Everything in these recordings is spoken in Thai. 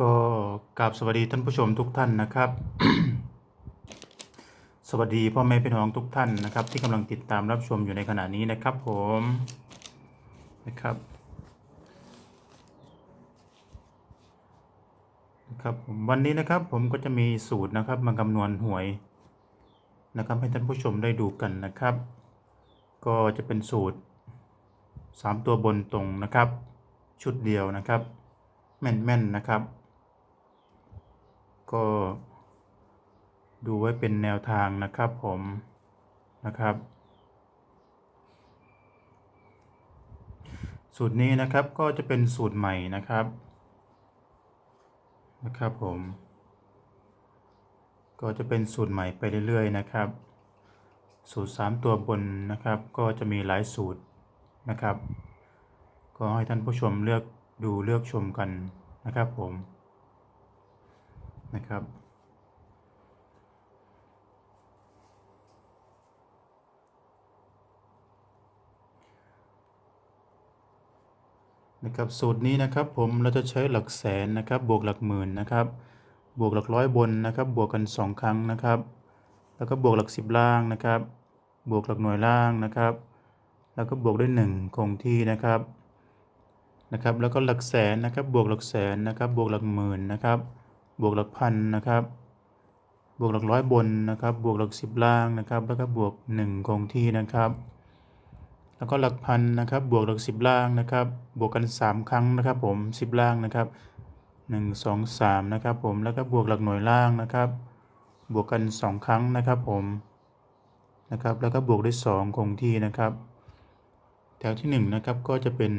ก็กราบสวัสดีท่านผู้ชมทุกท่านนะครับ สวัสดีพ่อแม่พี่น้องทุกท่านนะครับ ที่กำลังติดตามรับชมอยู่ในขณะนี้นะครับผมนะครับนะครับผมวันนี้นะครับผมก็จะมีสูตรนะครับมาคำนวณหวยนะครับให้ท่านผู้ชมได้ดูกันนะครับ ก็จะเป็นสูตร 3 ตัวบนตรงนะครับ ชุดเดียวนะครับ แม่นๆนะครับ ก็ดูไว้เป็นแนวทางนะครับผมนะครับ สูตรนี้นะครับก็จะเป็นสูตรใหม่นะครับนะครับผม ก็จะเป็นสูตรใหม่ไปเรื่อยๆนะครับ สูตร 3 ตัวบนนะครับ ก็จะมีหลายสูตรนะครับ ก็ให้ท่านผู้ชมเลือกดูเลือกชมกันนะครับผม นะครับ นะครับสูตรนี้นะครับผมเราจะใช้หลักแสนนะครับ บวกหลักหมื่นนะครับ บวกหลักร้อยบนนะครับ บวกกัน 2 ครั้งนะครับ แล้วก็บวกหลักสิบล่างนะครับ บวกหลักหน่วยล่างนะครับ แล้วก็บวกด้วย 1 คงที่นะครับนะครับแล้วก็หลักแสนนะครับบวกหลักแสนนะครับบวกหลักหมื่นนะครับ บวกหลักพันนะครับ บวกหลักร้อยบนนะครับ บวกหลักสิบล่างนะครับ แล้วก็บวก 1 คงที่นะครับ แล้วก็หลักพันนะครับ บวกหลักสิบล่างนะครับ บวกกัน 3 ครั้งนะครับ ผมสิบล่างนะครับ 1 2 3นะครับ ผม แล้วก็บวกหลักหน่วยล่างนะครับ บวกกัน 2 ครั้งนะครับ ผม นะครับ แล้วก็บวกด้วย 2 คงที่นะครับแถวที่1นะครับก็จะเป็น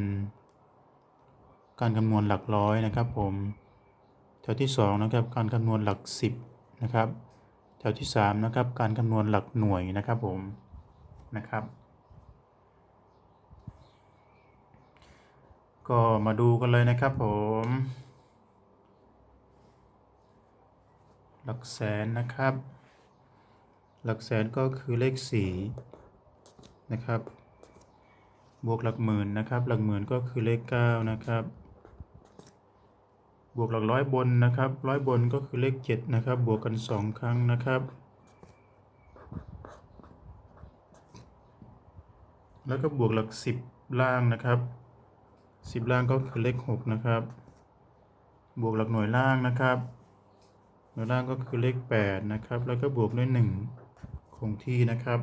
การคำนวณหลักร้อยนะครับผม แถวที่2นะครับการคำนวณหลัก 10นะครับแถวที่3นะครับการคำนวณหลักหน่วยนะครับผมนะครับก็มาดูกันเลยนะครับผม หลักแสนนะครับ หลักแสนก็คือเลขสี่นะครับบวกหลักหมื่นนะครับ หลักหมื่นก็คือเลขเก้านะครับ บวกหลักร้อยบนนะครับร้อยบนก็คือเลขเจ็ดนะครับ บวกกันสองครั้งนะครับ แล้วก็บวกหลักสิบล่างนะครับสิบล่างก็คือเลขหกนะครับ บวกหลักหน่วยล่างนะครับ หน่วยล่างก็คือเลขแปดนะครับ แล้วก็บวกด้วยหนึ่งคงที่นะครับ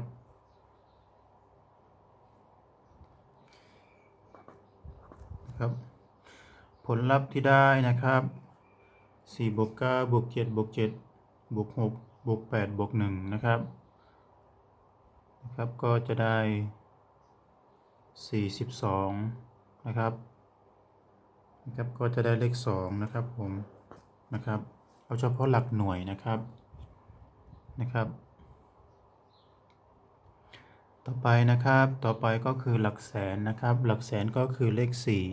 ครับ ลลัพธ์ที่ได้นะครับสี่บวกเก้าบวกเจ็ดบวกเจ็ดบวกหกบวกแปดบวกหนึ่งนะครับนะครับ ก็จะได้สี่สิบสองนะครับนะครับ ก็จะได้เลขสองนะครับผมนะครับ เอาเฉพาะหลักหน่วยนะครับนะครับ ต่อไปนะครับต่อไปก็คือหลักแสนนะครับ หลักแสนก็คือเลขสี่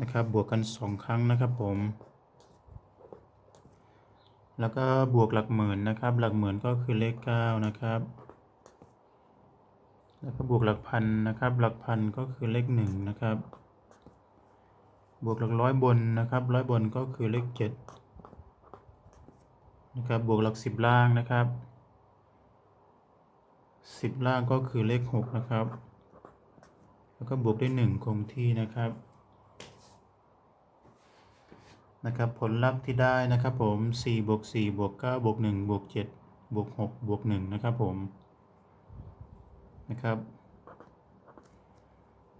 นะครับบวกกันสองครั้งนะครับผม แล้วก็บวกหลักหมื่นนะครับ หลักหมื่นก็คือเลขเก้านะครับ แล้วก็บวกหลักพันนะครับ หลักพันก็คือเลขหนึ่งนะครับ บวกหลักร้อยบนนะครับร้อยบนก็คือเลขเจ็ดนะครับ บวกหลักสิบล่างนะครับสิบล่างก็คือเลขหกนะครับ แล้วก็บวกด้วยหนึ่งคงที่นะครับ นะครับผลลัพธ์ที่ได้นะครับผมสี่บวกสี่บวกเก้าบวกหนึ่งบวกเจ็ดบวกหกบวกหนึ่งนะครับผมนะครับ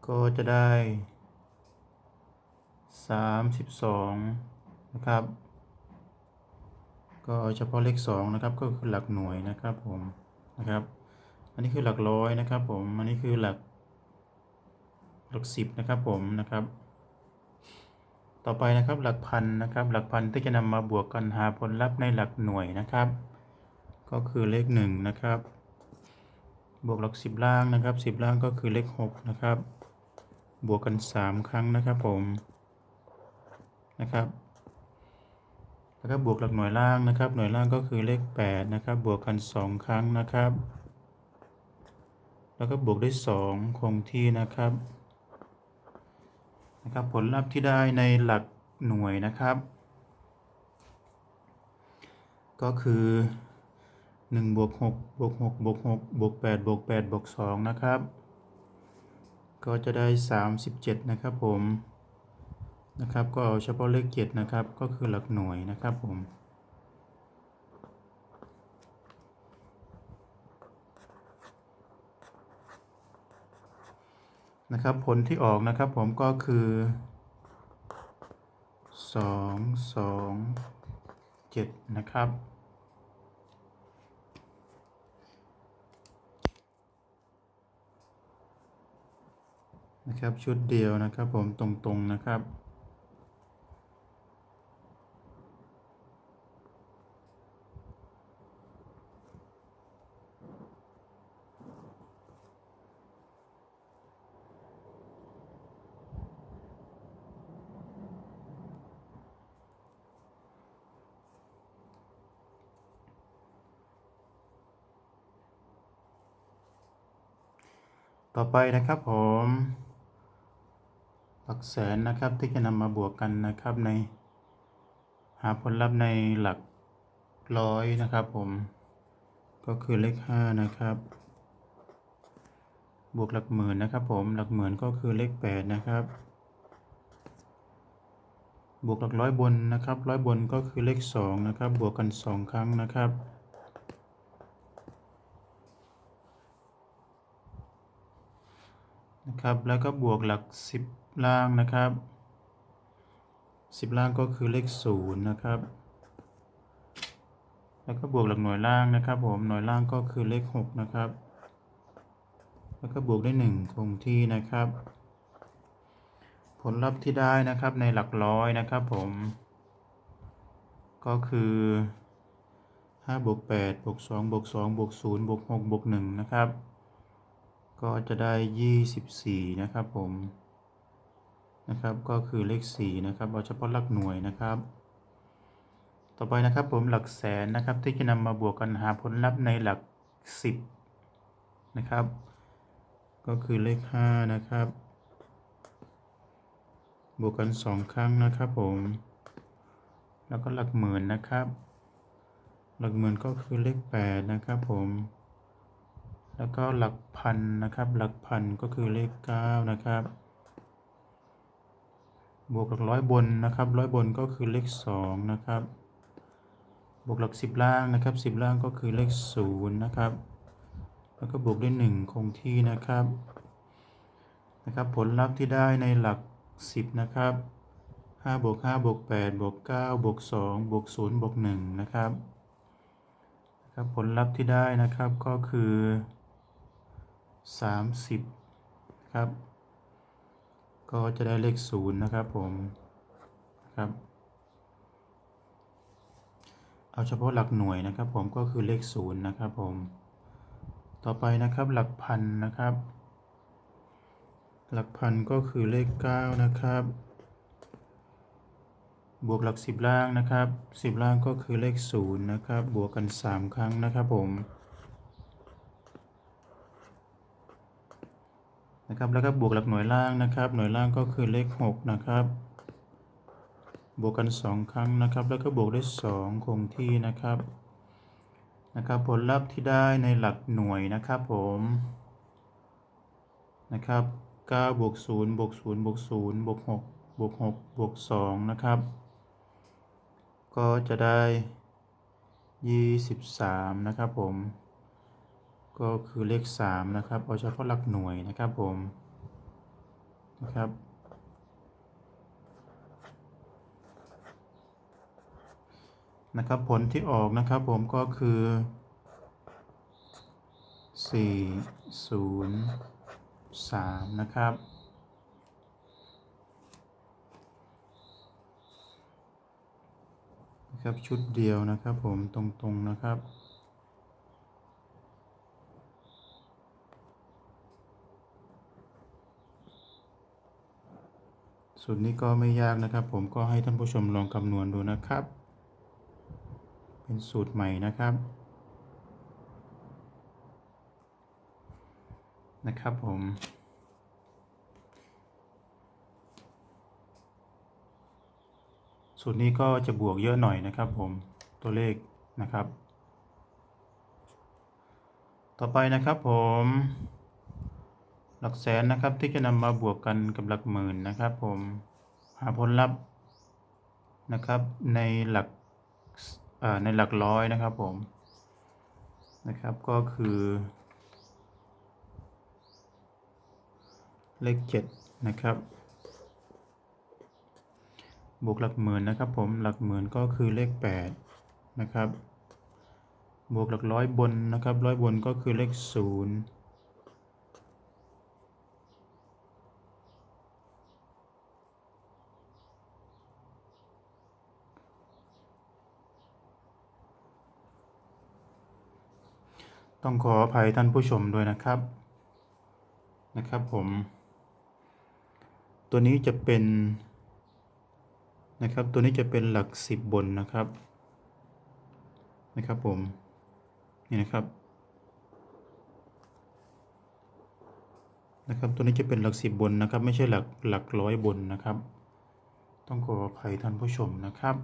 ก็จะได้สามสิบสองนะครับ ก็เฉพาะเลขสองนะครับ ก็คือหลักหน่วยนะครับผมนะครับ อันนี้คือหลักร้อยนะครับผม อันนี้คือหลักหลักสิบนะครับผมนะครับ ต่อไปนะครับหลักพันนะครับ หลักพันที่จะนำมาบวกกันหาผลลัพธ์ในหลักหน่วยนะครับ ก็คือเลขหนึ่งนะครับ บวกหลักสิบล่างนะครับสิบล่างก็คือเลขหกนะครับ บวกกันสามครั้งนะครับผมนะครับ แล้วก็บวกหลักหน่วยล่างนะครับ หน่วยล่างก็คือเลขแปดนะครับ บวกกันสองครั้งนะครับ แล้วก็บวกด้วยสองคงที่นะครับ นะครับผลลัพธ์ที่ได้ในหลักหน่วยนะครับ ก็คือ1บวก6บวก6บวก6บวก8บวก8บวก2นะครับ ก็จะได้ 37 นะครับผมนะครับก็เอาเฉพาะเลข7นะครับ ก็คือหลักหน่วยนะครับผม นะครับผลที่ออกนะครับผมก็คือสองสองเจ็ดนะครับ นะครับชุดเดียวนะครับผมตรงๆนะครับ ต่อไปนะครับผมหลักแสนนะครับที่จะนำมาบวกกันนะครับใน หาผลลัพธ์ในหลักร้อยนะครับผมก็คือเลขห้านะครับ บวกหลักหมื่นนะครับผมหลักหมื่นก็คือเลขแปดนะครับ บวกหลักร้อยบนนะครับร้อยบนก็คือเลขสองนะครับบวกกันสองครั้งนะครับ นะครับ แล้วก็บวกหลักสิบล่างนะครับสิบล่างก็คือเลขศูนย์นะครับ แล้วก็บวกหลักหน่วยล่างนะครับ ผม หน่วยล่างก็คือเลขหกนะครับ แล้วก็บวกได้หนึ่งคงที่นะครับ ผลลัพธ์ที่ได้นะครับในหลักร้อยนะครับผม ก็คือ5บวก8บวก2บวก2บวก0บวก6บวก1นะครับ ก็จะได้ 24 นะครับผมนะครับก็คือเลข 4 นะครับเอาเฉพาะหลักหน่วยนะครับ ต่อไปนะครับผมหลักแสนนะครับที่จะนำมาบวกกันหาผลลัพธ์ในหลัก 10 นะครับ ก็คือเลข 5 นะครับ บวกกัน 2 ครั้งนะครับผม แล้วก็หลักหมื่นนะครับ หลักหมื่นก็คือเลข 8 นะครับผม แล้วก็หลักพันนะครับ หลักพันก็คือเลข 9 นะครับ บวกหลักร้อยบนนะครับร้อยบนก็คือเลข 2 นะครับ บวกหลัก 10 ล่างนะครับ 10 ล่างก็คือเลข 0 นะครับ แล้วก็บวกด้วย1คงที่นะครับนะครับ ผลลัพธ์ที่ได้ในหลัก 10 นะครับ5บวก5บวก8บวก9บวก2บวก0บวก1นะครับนะครับผลลัพธ์ที่ได้นะครับก็คือ 30 ครับ ก็จะได้เลข 0 นะครับผมครับ เอาเฉพาะหลักหน่วยนะครับผมก็คือเลข 0 นะครับผม ต่อไปนะครับหลักพันนะครับ หลักพันก็คือเลข 9 นะครับ บวกหลัก 10 ล่างนะครับ 10 ล่างก็คือเลข 0 นะครับ บวกกัน 3 ครั้งนะครับผม นะครับ แล้วก็บวกหลักหน่วยล่างนะครับ หน่วยล่างก็คือเลข 6 นะครับ บวกกัน 2 ครั้งนะครับ แล้วก็บวกได้2คงที่นะครับ นะครับ ผลลัพธ์ที่ได้ในหลักหน่วยนะครับผม นะครับ9บวก0บวก0บวก0บวก6บวก6บวก2นะครับ ก็จะได้ 23 นะครับผม ก็คือเลข 3 นะครับ เอาเฉพาะหลักหน่วยนะครับผมนะครับ นะครับผลที่ออกนะครับผมก็คือ 4 0 3 นะครับนะครับชุดเดียวนะครับผมตรงๆนะครับ สูตรนี้ก็ไม่ยากนะครับ ผมก็ให้ท่านผู้ชมลองคำนวณดูนะครับ เป็นสูตรใหม่นะครับนะครับผมสูตรนี้ก็จะบวกเยอะหน่อยนะครับผมตัวเลขนะครับ ต่อไปนะครับผม หลักแสนนะครับที่จะนำมาบวกกันกับหลักหมื่นนะครับผมหาผลลัพธ์นะครับในหลักในหลักร้อยนะครับผมนะครับก็คือ เลขเจ็ดนะครับ บวกหลักหมื่นนะครับผมหลักหมื่นก็คือเลขแปดนะครับ บวกหลักร้อยบนนะครับร้อยบนก็คือเลขศูนย์ ต้องขออภัยท่านผู้ชมด้วยนะครับนะครับผม ตัวนี้จะเป็นนะครับ ตัวนี้จะเป็นหลักสิบบนนะครับนะครับผมนี่นะครับนะครับ ตัวนี้จะเป็นหลักสิบบนนะครับ ไม่ใช่หลักหลักร้อยบนนะครับ ต้องขออภัยท่านผู้ชมนะครับ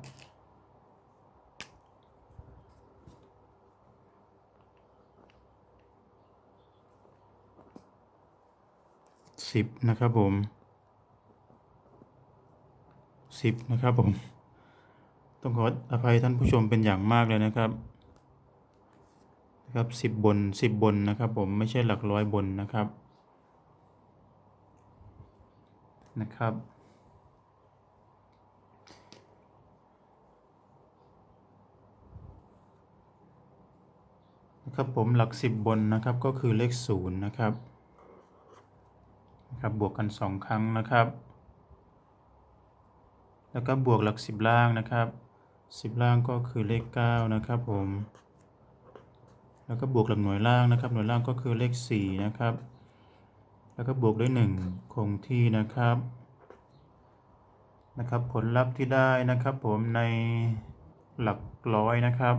สิบนะครับผมสิบนะครับผม ต้องขออภัยท่านผู้ชมเป็นอย่างมากเลยนะครับนะครับสิบบนสิบบนนะครับผมไม่ใช่หลักร้อยบนนะครับนะครับนะครับผมหลักสิบบนนะครับก็คือเลขศูนย์นะครับ นะครับบวกกันสองครั้งนะครับ แล้วก็บวกหลักสิบล่างนะครับสิบล่างก็คือเลขเก้านะครับผม แล้วก็บวกหลักหน่วยล่างนะครับ หน่วยล่างก็คือเลขสี่นะครับ แล้วก็บวกด้วยหนึ่งคงที่นะครับนะครับผลลัพธ์ที่ได้นะครับผมในหลักร้อยนะครับ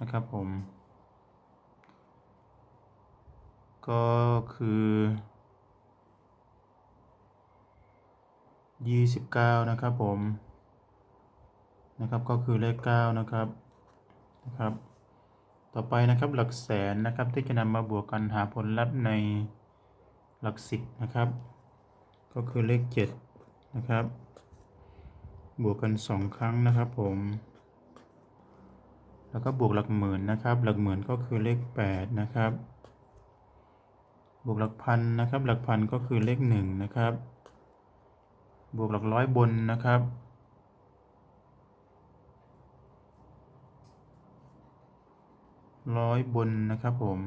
นะครับผม ก็คือยี่สิบเก้านะครับผมนะครับก็คือเลขเก้านะครับนะครับ ต่อไปนะครับหลักแสนนะครับที่จะนำมาบวกกันหาผลลัพธ์ในหลักสิบนะครับ ก็คือเลขเจ็ดนะครับ บวกกันสองครั้งนะครับผม แล้วก็บวกหลักหมื่นนะครับ หลักหมื่นก็คือเลขแปดนะครับ บวกหลักพันนะครับ หลักพันก็คือเลขหนึ่งนะครับ บวกหลักร้อยบนนะครับ ร้อยบนนะครับผม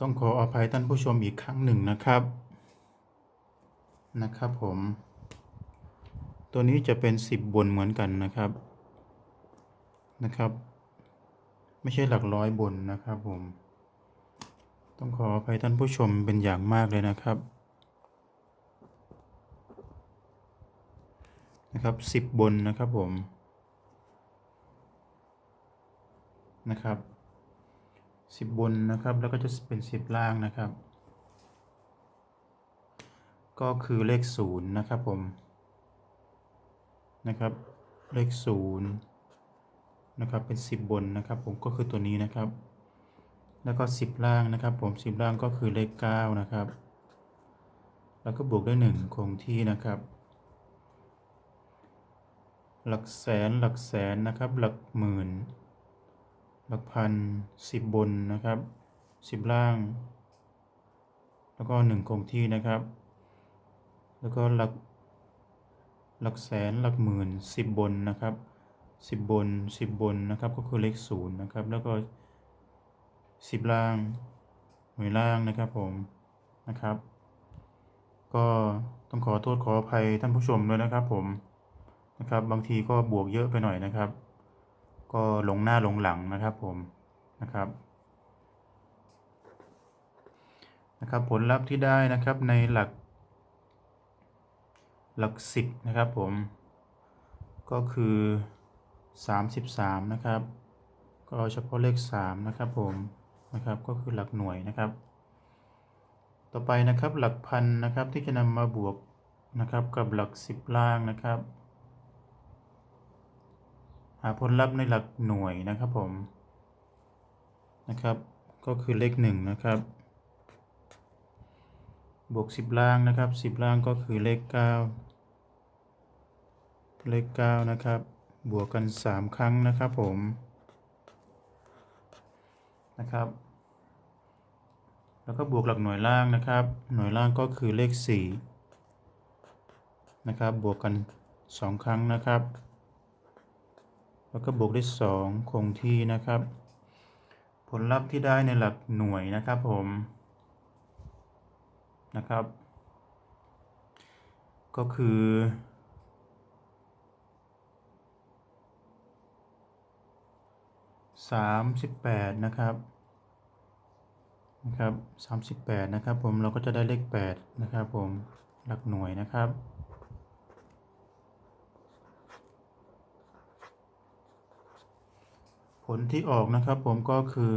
ต้องขออภัยท่านผู้ชมอีกครั้งหนึ่งนะครับ นะครับผม ตัวนี้จะเป็นสิบบนเหมือนกันนะครับ นะครับ ไม่ใช่หลักร้อยบนนะครับผม ต้องขออภัยท่านผู้ชมเป็นอย่างมากเลยนะครับ นะครับสิบบนนะครับผม นะครับสิบบนนะครับ แล้วก็จะเป็นสิบล่างนะครับ ก็คือเลขศูนย์นะครับผมนะครับ เลขศูนย์นะครับเป็นสิบบนนะครับ ผมก็คือตัวนี้นะครับ แล้วก็สิบล่างนะครับ ผมสิบล่างก็คือเลขเก้านะครับ แล้วก็บวกด้วยหนึ่งคงที่นะครับ หลักแสนหลักแสนนะครับ หลักหมื่น หลักพันสิบบนนะครับสิบล่าง แล้วก็หนึ่งคงที่นะครับ แล้วก็หลักหลักแสนหลักหมื่นสิบบนนะครับสิบบนสิบบนนะครับก็คือเลขศูนย์นะครับ แล้วก็สิบล่างหน่วยล่างนะครับผมนะครับ ก็ต้องขอโทษขออภัยท่านผู้ชมด้วยนะครับผมนะครับ บางทีก็บวกเยอะไปหน่อยนะครับ ก็ลงหน้าลงหลังนะครับผมนะครับนะครับผลลัพธ์ที่ได้นะครับในหลัก หลักสิบนะครับผม ก็คือ 33 นะครับ ก็เฉพาะเลข 3 นะครับผมนะครับก็คือหลักหน่วยนะครับ ต่อไปนะครับหลักพันนะครับที่จะนำมาบวกนะครับกับหลัก 10 ล่างนะครับ หาผลลัพธ์ในหลักหน่วยนะครับผมนะครับ ก็คือเลข1นะครับ บวก 10 ล่างนะครับ 10 ล่างก็คือเลข 9 เลข 9 นะครับ บวกกัน 3 ครั้งนะครับผมนะครับ แล้วก็บวกหลักหน่วยล่างนะครับ หน่วยล่างก็คือเลข 4 นะครับ บวกกัน 2 ครั้งนะครับ แล้วก็บวกด้วย2คงที่นะครับ ผลลัพธ์ที่ได้ในหลักหน่วยนะครับผม นะครับ ก็คือสามสิบแปดนะครับนะครับสามสิบแปดนะครับผมเราก็จะได้เลขแปดนะครับผมหลักหน่วยนะครับ ผลที่ออกนะครับผมก็คือ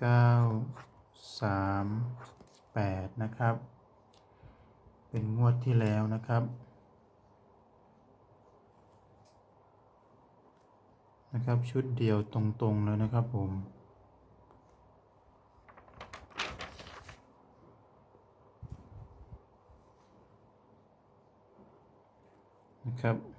9 3 8 นะครับ เป็นงวดที่แล้วนะครับ นะครับ ชุดเดียวตรงๆเลยนะครับผมนะครับ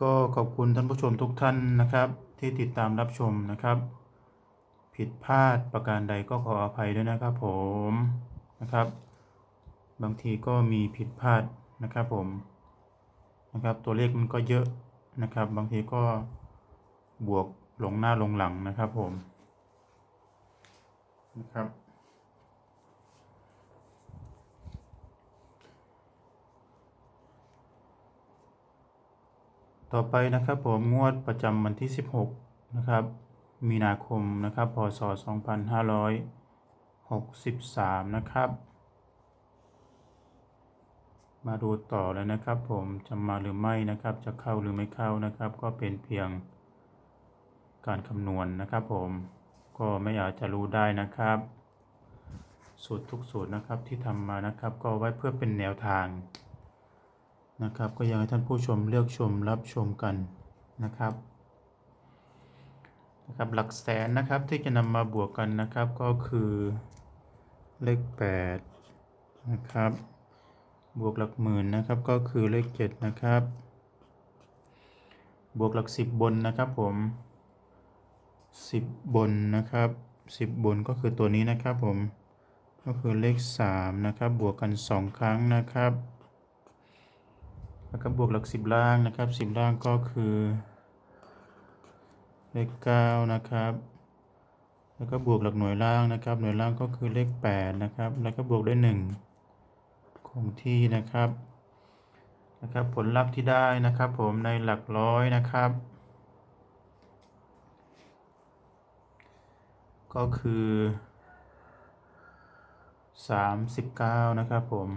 ก็ขอบคุณท่านผู้ชมทุกท่านนะครับ ที่ติดตามรับชมนะครับ ผิดพลาดประการใดก็ขออภัยด้วยนะครับผมนะครับ บางทีก็มีผิดพลาดนะครับผมนะครับ ตัวเลขมันก็เยอะนะครับ บางทีก็บวกลงหน้าลงหลังนะครับผมนะครับ ต่อไปนะครับผมงวดประจำวันที่ 16 นะครับ มีนาคมนะครับ พศ 2563 นะครับ มาดูต่อเลยนะครับผมจะมาหรือไม่นะครับ จะเข้าหรือไม่เข้านะครับ ก็เป็นเพียงการคำนวณนะครับผมก็ไม่อาจจะรู้ได้นะครับ สูตรทุกสูตรนะครับที่ทำมานะครับ ก็ไว้เพื่อเป็นแนวทาง นะครับ ก็อยังให้ท่านผู้ชมเลือกชมรับชมกันนะครับนะครับหลักแสนนะครับที่จะนำมาบวกกันนะครับก็คือเลข8นะครับบวกหลักหมื่นนะครับก็คือเลข7นะครับบวกหลัก 10 บนนะครับผม 10 บนนะครับ 10 บนก็คือตัวนี้นะครับผมก็คือเลข 3 นะครับ บวกกัน 2 ครั้งนะครับ แล้วก็บวกหลักสิบล่างนะครับสิบล่างก็คือเลขเก้านะครับ แล้วก็บวกหลักหน่วยล่างนะครับ หน่วยล่างก็คือเลขแปดนะครับ แล้วก็บวกด้วยหนึ่งคงที่นะครับนะครับ ผลลัพธ์ที่ได้นะครับผมในหลักร้อยนะครับ ก็คือสามสิบเก้านะครับผม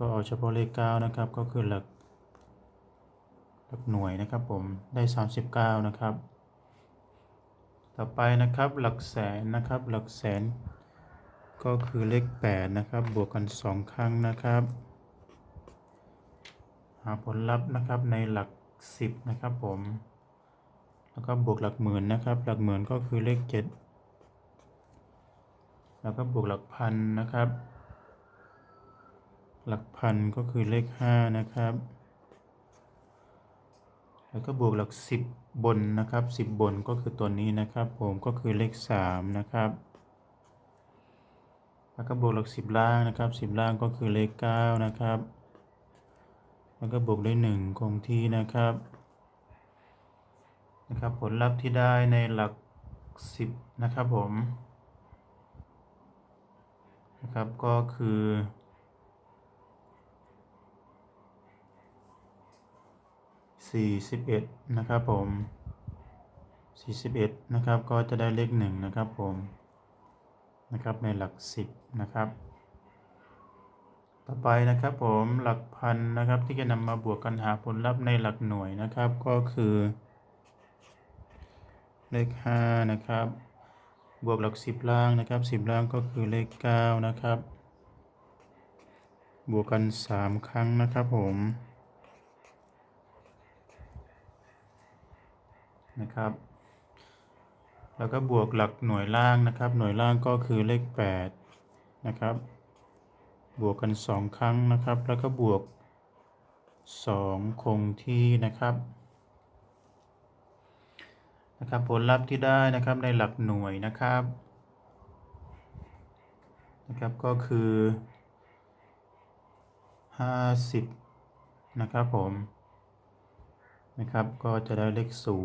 ก็เอาเฉพาะเลข 9 นะครับ ก็คือหลักหลักหน่วยนะครับผมได้ 39 นะครับ ต่อไปนะครับหลักแสนนะครับหลักแสน ก็คือเลข 8 นะครับ บวกกัน 2 ครั้งนะครับ หาผลลัพธ์นะครับในหลัก 10 นะครับผม แล้วก็บวกหลักหมื่นนะครับ หลักหมื่นก็คือเลข 7 แล้วก็บวกหลักพันนะครับ หลักพันก็คือเลขห้านะครับ แล้วก็บวกหลักสิบบนนะครับสิบบนก็คือตัวนี้นะครับ ผมก็คือเลขสามนะครับ แล้วก็บวกหลักสิบล่างนะครับสิบล่างก็คือเลขเก้านะครับ แล้วก็บวกด้วยหนึ่งคงที่นะครับ นะครับ ผลลัพธ์ที่ได้ในหลักสิบนะครับผม นะครับ ก็คือ 41 นะครับผมสี่สิบเอ็ดนะครับ ก็จะได้เลขหนึ่งนะครับผม นะครับในหลักสิบนะครับ ต่อไปนะครับผมหลักพันนะครับที่จะนำมาบวกกันหาผลลัพธ์ในหลักหน่วยนะครับ ก็คือ เลขห้านะครับ บวกหลักสิบล่างนะครับสิบล่างก็คือเลขเก้านะครับ บวกกันสามครั้งนะครับผม นะครับ แล้วก็บวกหลักหน่วยล่างนะครับ หน่วยล่างก็คือเลขแปดนะครับ บวกกันสองครั้งนะครับ แล้วก็บวกสองคงที่นะครับนะครับผลลัพธ์ที่ได้นะครับในหลักหน่วยนะครับนะครับก็คือห้าสิบนะครับผมนะครับก็จะได้เลขศู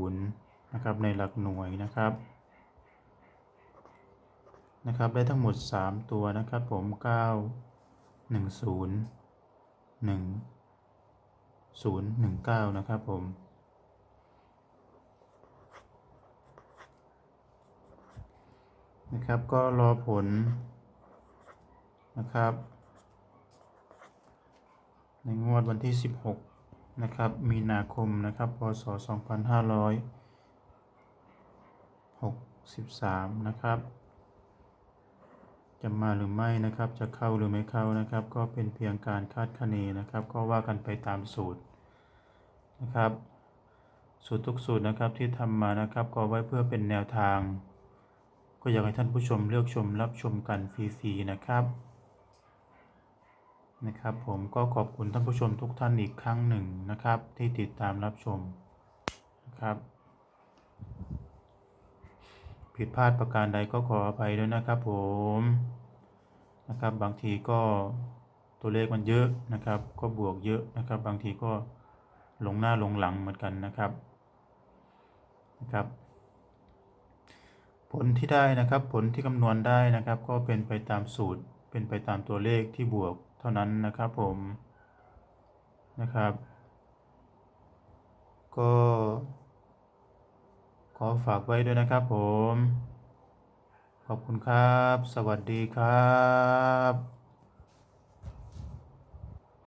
นะครับในหลักหน่วยนะครับ นะครับได้ทั้งหมด 3 ตัวนะครับผม 9 1 0 1 0 1 9 นะครับผมนะครับก็รอผลนะครับ ในงวดวันที่ 16 นะครับ มีนาคมนะครับ พศ 2563นะครับ จะมาหรือไม่นะครับ จะเข้าหรือไม่เข้านะครับ ก็เป็นเพียงการคาดคะเนนะครับ ก็ว่ากันไปตามสูตรนะครับ สูตรทุกสูตรนะครับที่ทำมานะครับ ก็ไว้เพื่อเป็นแนวทาง ก็อยากให้ท่านผู้ชมเลือกชมรับชมกันฟรีๆนะครับนะครับผมก็ขอบคุณท่านผู้ชมทุกท่านอีกครั้งหนึ่งนะครับ ที่ติดตามรับชมนะครับ ผิดพลาดประการใดก็ขออภัยด้วยนะครับผมนะครับบางทีก็ตัวเลขมันเยอะนะครับ ก็บวกเยอะนะครับ บางทีก็หลงหน้าหลงหลังเหมือนกันนะครับนะครับ ผลที่ได้นะครับผลที่คำนวณได้นะครับ ก็เป็นไปตามสูตรเป็นไปตามตัวเลขที่บวกเท่านั้นนะครับผมนะครับ ก็ อฝากไว้ด้วยนะครับผม ขอบคุณครับ สวัสดีครับ